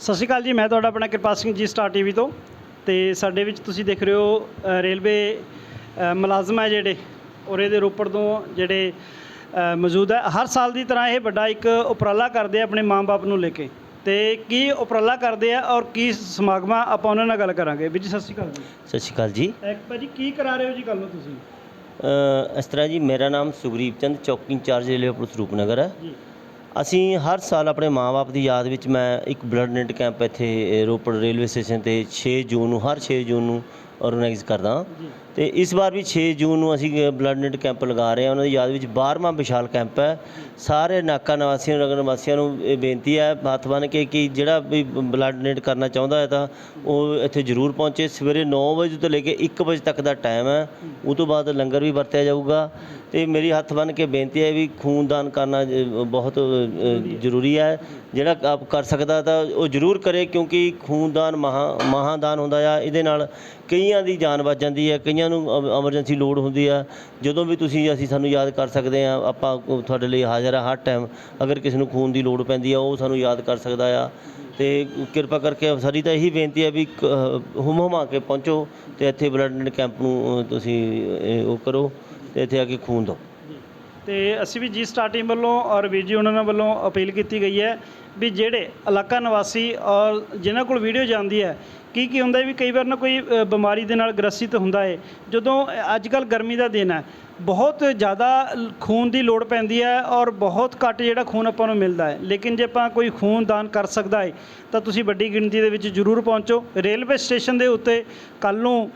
ਸਤਿ ਸ਼੍ਰੀ ਅਕਾਲ ਜੀ ਮੈਂ ਤੁਹਾਡਾ ਆਪਣਾ ਕਿਰਪਾਲ ਸਿੰਘ ਜੀ ਸਟਾਰ ਟੀਵੀ ਤੋਂ। ਤੇ ਸਾਡੇ ਵਿੱਚ ਤੁਸੀਂ ਦੇਖ ਰਹੇ ਹੋ ਰੇਲਵੇ ਮੁਲਾਜ਼ਮ ਹੈ ਜਿਹੜੇ ਔਰ ਇਹਦੇ ਰੋਪੜ ਤੋਂ ਜਿਹੜੇ ਮੌਜੂਦ ਹੈ। ਹਰ ਸਾਲ ਦੀ ਤਰ੍ਹਾਂ ਇਹ ਵੱਡਾ ਇੱਕ ਉਪਰਾਲਾ ਕਰਦੇ ਆ ਆਪਣੇ ਮਾਂ-ਬਾਪ ਨੂੰ ਲੈ ਕੇ। ਤੇ ਕੀ ਉਪਰਾਲਾ ਕਰਦੇ ਆ ਔਰ ਕੀ ਸਮਾਗਮਾਂ ਆਪਾਂ ਉਹਨਾਂ ਨਾਲ ਗੱਲ ਕਰਾਂਗੇ? ਵੀਰ ਜੀ ਸਤਿ ਸ਼੍ਰੀ ਅਕਾਲ ਜੀ। ਸਤਿ ਸ਼੍ਰੀ ਅਕਾਲ ਜੀ। ਇੱਕ ਭਾਜੀ ਕੀ ਕਰਾ ਰਹੇ ਹੋ ਜੀ ਕੱਲ ਨੂੰ ਤੁਸੀਂ? ਅ, ਇਸ ਤਰ੍ਹਾਂ ਜੀ ਮੇਰਾ ਨਾਮ ਸੁਗਰੀਪ ਚੰਦ ਚੌਕੀ ਇੰਚਾਰਜ ਰੇਲਵੇ ਪੁਲਿਸ ਰੂਪਨਗਰ ਹੈ। ਜੀ। ਅਸੀਂ ਹਰ ਸਾਲ ਆਪਣੇ ਮਾਪੇ ਦੀ ਯਾਦ ਵਿੱਚ ਮੈਂ ਇੱਕ ਬਲੱਡ ਡੋਨੇਟ ਕੈਂਪ ਇੱਥੇ ਰੋਪੜ ਰੇਲਵੇ ਸਟੇਸ਼ਨ ਤੇ 6 ਜੂਨ ਨੂੰ ਹਰ 6 ਜੂਨ ਨੂੰ ਆਰਗੇਨਾਈਜ਼ ਕਰਦਾ ਤੇ ਇਸ ਵਾਰ ਵੀ 6 ਜੂਨ ਨੂੰ ਅਸੀਂ ਬਲੱਡ ਡੋਨੇਟ ਕੈਂਪ ਲਗਾ ਰਹੇ ਹਾਂ। ਉਹਨਾਂ ਦੀ ਯਾਦ ਵਿੱਚ 12ਵਾਂ ਵਿਸ਼ਾਲ ਕੈਂਪ ਹੈ। ਸਾਰੇ ਨਾਕਾ ਨਿਵਾਸੀਆਂ ਨਗਰ ਨਿਵਾਸੀਆਂ ਨੂੰ ਇਹ ਬੇਨਤੀ ਹੈ ਹੱਥ ਬੰਨ੍ਹ ਕੇ ਕਿ ਜਿਹੜਾ ਵੀ ਬਲੱਡ ਡੋਨੇਟ ਕਰਨਾ ਚਾਹੁੰਦਾ ਹੈ ਤਾਂ ਉਹ ਇੱਥੇ ਜ਼ਰੂਰ ਪਹੁੰਚੇ। ਸਵੇਰੇ 9 ਵਜੇ ਤੋਂ ਲੈ ਕੇ 1 ਵਜੇ ਤੱਕ ਦਾ ਟਾਈਮ ਹੈ। ਉਹ ਤੋਂ ਬਾਅਦ ਲੰਗਰ ਵੀ ਵਰਤਿਆ ਜਾਊਗਾ। ਅਤੇ ਮੇਰੀ ਹੱਥ ਬੰਨ੍ਹ ਕੇ ਬੇਨਤੀ ਹੈ ਵੀ ਖੂਨਦਾਨ ਕਰਨਾ ਬਹੁਤ ਜ਼ਰੂਰੀ ਹੈ। ਜਿਹੜਾ ਆਪ ਕਰ ਸਕਦਾ ਤਾਂ ਉਹ ਜ਼ਰੂਰ ਕਰੇ ਕਿਉਂਕਿ ਖੂਨਦਾਨ ਮਹਾਂ, ਮਹਾਦਾਨ ਹੁੰਦਾ ਆ। ਇਹਦੇ ਨਾਲ ਕਈਆਂ ਦੀ ਜਾਨ ਬਚ ਜਾਂਦੀ ਹੈ, ਕਈਆਂ ਨੂੰ ਐਮਰਜੈਂਸੀ ਲੋੜ ਹੁੰਦੀ ਆ। ਜਦੋਂ ਵੀ ਤੁਸੀਂ, ਅਸੀਂ ਸਾਨੂੰ ਯਾਦ ਕਰ ਸਕਦੇ ਹਾਂ, ਆਪਾਂ ਤੁਹਾਡੇ ਲਈ ਹਾਜ਼ਰ ਆ ਹਰ ਟਾਈਮ ਅਗਰ ਕਿਸੇ ਨੂੰ ਖੂਨ ਦੀ ਲੋੜ ਪੈਂਦੀ ਆ, ਉਹ ਸਾਨੂੰ ਯਾਦ ਕਰ ਸਕਦਾ ਆ। ਅਤੇ ਕਿਰਪਾ ਕਰਕੇ ਸਾਡੀ ਤਾਂ ਇਹੀ ਬੇਨਤੀ ਹੈ ਵੀ ਹੁਮ ਹੁਮਾ ਕੇ ਪਹੁੰਚੋ ਅਤੇ ਇੱਥੇ ਬਲੱਡ ਕੈਂਪ ਨੂੰ ਤੁਸੀਂ ਉਹ ਕਰੋ। ਤੇ ਇੱਥੇ ਆ ਕੇ ਖੂਨ ਦਿਓ ਜੀ। ਤੇ ਅਸੀਂ ਵੀ ਜੀ ਸਟਾਰਟਿੰਗ ਵੱਲੋਂ ਔਰ ਵੀਰ ਜੀ ਉਹਨਾਂ ਵੱਲੋਂ ਅਪੀਲ ਕੀਤੀ ਗਈ ਹੈ ਵੀ ਜਿਹੜੇ ਇਲਾਕਾ ਨਿਵਾਸੀ ਔਰ ਜਿਨ੍ਹਾਂ ਕੋਲ ਵੀਡੀਓ ਜਾਂਦੀ ਹੈ ਕੀ ਕੀ ਹੁੰਦਾ ਵੀ ਕਈ ਵਾਰ ਨਾ ਕੋਈ ਅ, ਬਿਮਾਰੀ ਦੇ ਨਾਲ ਗ੍ਰਸਿਤ ਹੁੰਦਾ ਹੈ। ਜਦੋਂ ਅੱਜ ਕੱਲ ਗਰਮੀ ਦਾ ਦਿਨ ਹੈ ਬਹੁਤ ਜ਼ਿਆਦਾ ਲ- ਖੂਨ ਦੀ ਲੋੜ ਪੈਂਦੀ ਹੈ ਔਰ ਬਹੁਤ ਘੱਟ ਜਿਹੜਾ ਖੂਨ ਆਪਾਂ ਨੂੰ ਮਿਲਦਾ ਹੈ। ਲੇਕਿਨ ਜੇ ਆਪਾਂ ਕੋਈ ਖੂਨ ਦਾਨ ਕਰ ਸਕਦਾ ਹੈ ਤਾਂ ਤੁਸੀਂ ਵੱਡੀ ਗਿਣਤੀ ਦੇ ਵਿੱਚ ਜ਼ਰੂਰ ਪਹੁੰਚੋ। ਰੇਲਵੇ ਸਟੇਸ਼ਨ ਦੇ ਉੱਤੇ ਕੱਲ ਨੂੰ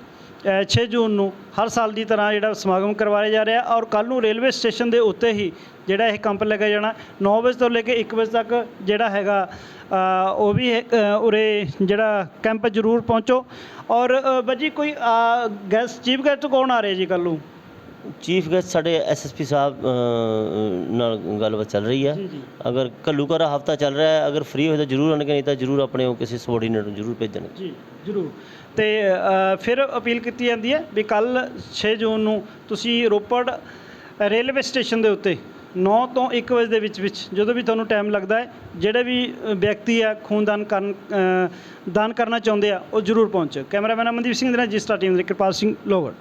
6 ਜੂਨ ਨੂੰ ਹਰ ਸਾਲ ਦੀ ਤਰ੍ਹਾਂ ਜਿਹੜਾ ਸਮਾਗਮ ਕਰਵਾਇਆ ਜਾ ਰਿਹਾ ਔਰ ਕੱਲ ਨੂੰ ਰੇਲਵੇ ਸਟੇਸ਼ਨ ਦੇ ਉੱਤੇ ਹੀ ਜਿਹੜਾ ਇਹ ਕੰਪ ਲੱਗਿਆ ਜਾਣਾ। 9 ਵਜੇ ਤੋਂ ਲੈ ਕੇ 1 ਵਜੇ ਤੱਕ ਜਿਹੜਾ ਹੈਗਾ ਉਹ ਵੀ ਉਰੇ ਜਿਹੜਾ ਕੈਂਪ ਜ਼ਰੂਰ ਪਹੁੰਚੋ। ਔਰ ਬਾਜੀ ਕੋਈ ਗੈਸਟ, ਚੀਫ ਗੈਸਟ ਕੌਣ ਆ ਰਿਹਾ ਜੀ ਕੱਲ ਨੂੰ? ਚੀਫ ਗੈਸਟ ਸਾਡੇ ਐਸਐਸਪੀ ਸਾਹਿਬ ਨਾਲ ਗੱਲਬਾਤ ਚੱਲ ਰਹੀ ਹੈ। ਅਗਰ ਕੱਲੂ ਘਰ ਹਫਤਾ ਚੱਲ ਰਿਹਾ ਹੈ ਅਗਰ ਫ੍ਰੀ ਹੋਏ ਤਾਂ ਜ਼ਰੂਰ ਆਉਣਗੇ ਨਹੀਂ ਤਾਂ ਜ਼ਰੂਰ ਆਪਣੇ ਉਹ ਕਿਸੇ ਸਬੋਰਡੀਨੇਟ ਨੂੰ ਜ਼ਰੂਰ ਭੇਜਣਗੇ। ਜੀ ਜ਼ਰੂਰ। ਤੇ ਫਿਰ ਅਪੀਲ ਕੀਤੀ ਜਾਂਦੀ ਹੈ ਵੀ ਕੱਲ 6 ਜੂਨ ਨੂੰ ਤੁਸੀਂ ਰੋਪੜ ਰੇਲਵੇ ਸਟੇਸ਼ਨ ਦੇ ਉੱਤੇ 9 ਤੋਂ 1 ਵਜੇ ਦੇ ਵਿੱਚ ਵਿੱਚ ਜਦੋਂ ਵੀ ਤੁਹਾਨੂੰ ਟਾਈਮ ਲੱਗਦਾ ਹੈ ਜਿਹੜੇ ਵੀ ਵਿਅਕਤੀ ਆ ਖੂਨਦਾਨ ਕਰਨ ਦਾਨ ਕਰਨਾ ਚਾਹੁੰਦੇ ਆ ਉਹ ਜ਼ਰੂਰ ਪਹੁੰਚੋ ਕੈਮਰਾਮੈਨ ਅਮਨਦੀਪ ਸਿੰਘ ਦੇ ਨਾਲ ਜਿਸਟਾ ਟੀਮ ਦੇ ਕਿਰਪਾਲ ਸਿੰਘ ਲੋਗੜ